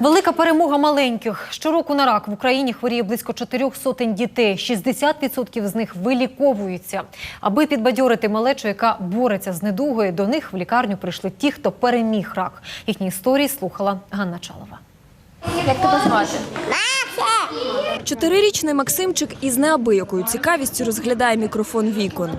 Велика перемога маленьких. Щороку на рак в Україні хворіє близько чотирьох сотень дітей. 60% з них виліковуються. Аби підбадьорити малечу, яка бореться з недугою, до них в лікарню прийшли ті, хто переміг рак. Їхні історії слухала Ганна Чалова. Як тебе звати? Чотирирічний Максимчик із неабиякою цікавістю розглядає мікрофон вікон.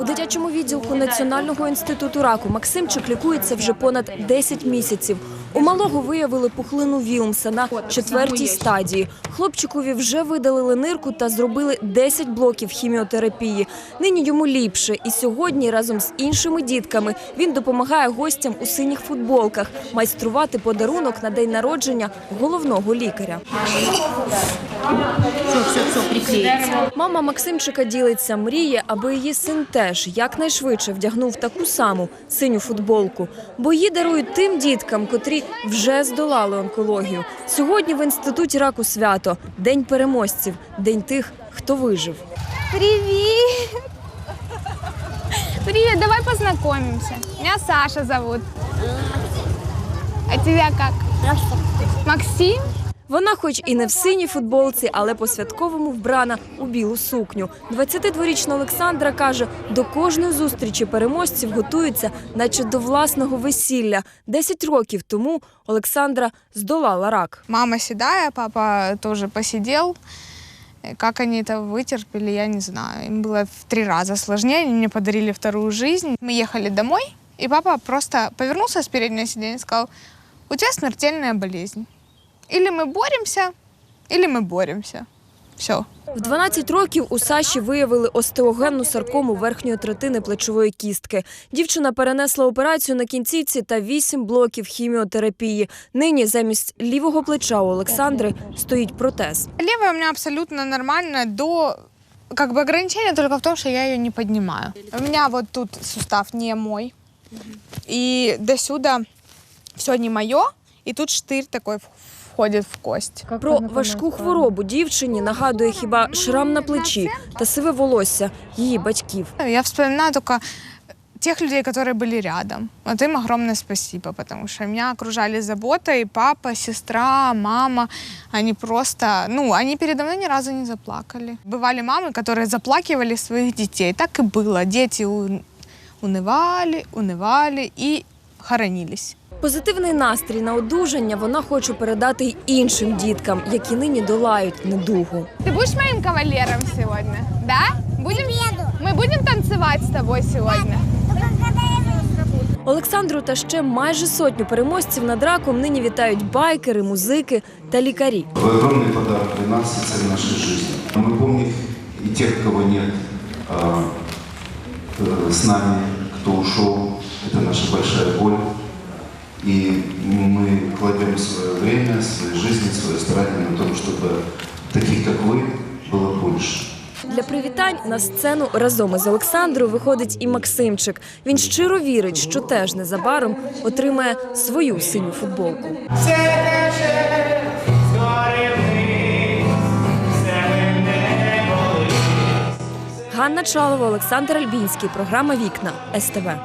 У дитячому відділку Національного інституту раку Максимчик лікується вже понад 10 місяців. У малого виявили пухлину Вілмса на четвертій стадії. Хлопчикові вже видалили нирку та зробили 10 блоків хіміотерапії. Нині йому ліпше, і сьогодні разом з іншими дітками він допомагає гостям у синіх футболках майструвати подарунок на день народження головного лікаря. Мама Максимчика ділиться, мріє, аби її син теж якнайшвидше вдягнув таку саму синю футболку, бо її дарують тим діткам, котрі вже здолали онкологію. Сьогодні в інституті раку свято день переможців, день тих, хто вижив. Привіт! Привіт, давай познайомимося. Мене Саша зовут. А тебе як? Максим. Максим. Вона, хоч і не в синій футболці, але по святковому вбрана у білу сукню. 22-річна Олександра каже, до кожної зустрічі переможців готуються, наче до власного весілля. Десять років тому Олександра здолала рак. Мама седая, папа тоже посидел. Э, Как они это вытерпели, я не знаю. Им было в три раза сложнее. Они мне подарили вторую жизнь. Мы ехали домой, и папа просто повернулся с переднего сиденья и сказал, у тебя смертельная болезнь. Или мы боремся, или мы боремся. Все. В 12 років у Саші виявили остеогенну саркому верхньої третини плечової кістки. Дівчина перенесла операцію на кінцівці та 8 блоків хіміотерапії. Нині замість лівого плеча у Олександри стоїть протез. Левая у меня абсолютно нормально до как бы ограничение только в том, что я ее не поднимаю. У меня вот тут сустав не мой. И до сюда все не мое. И тут штырь такой в- входит в кость. Про важку хворобу дівчині нагадує хіба шрам на плечі та сиве волосся її батьків. Я вспоминаю только тех людей, которые были рядом. Вот им огромное спасибо, потому что меня окружали заботой. Папа, сестра, мама. Они просто, ну, они передо мной ни разу не заплакали. Бывали мамы, которые заплакивали своих детей. Так и было. Дети у- унывали, унывали и хоронились. Позитивний настрій на одужання вона хоче передати й іншим діткам, які нині долають недугу. Ты будешь моим кавалером сегодня? Да? Будем? Мы будем танцевать с тобой сегодня? Олександру та ще майже сотню переможців над раком нині вітають байкери, музики та лікарі. Огромный подарок для нас и цель нашей жизни. Мы помним и тех, кого нет а, э, с нами, кто ушел. Это наша большая боль. И мы кладем свое время, свою жизнь, свое старание на том, чтобы таких, как вы, было больше. Для привітань на сцену разом із Олександрою виходить і Максимчик. Він щиро вірить, що теж незабаром отримає свою синю футболку. Ганна Чалова, Олександр Альбінський. Програма Вікна СТВ.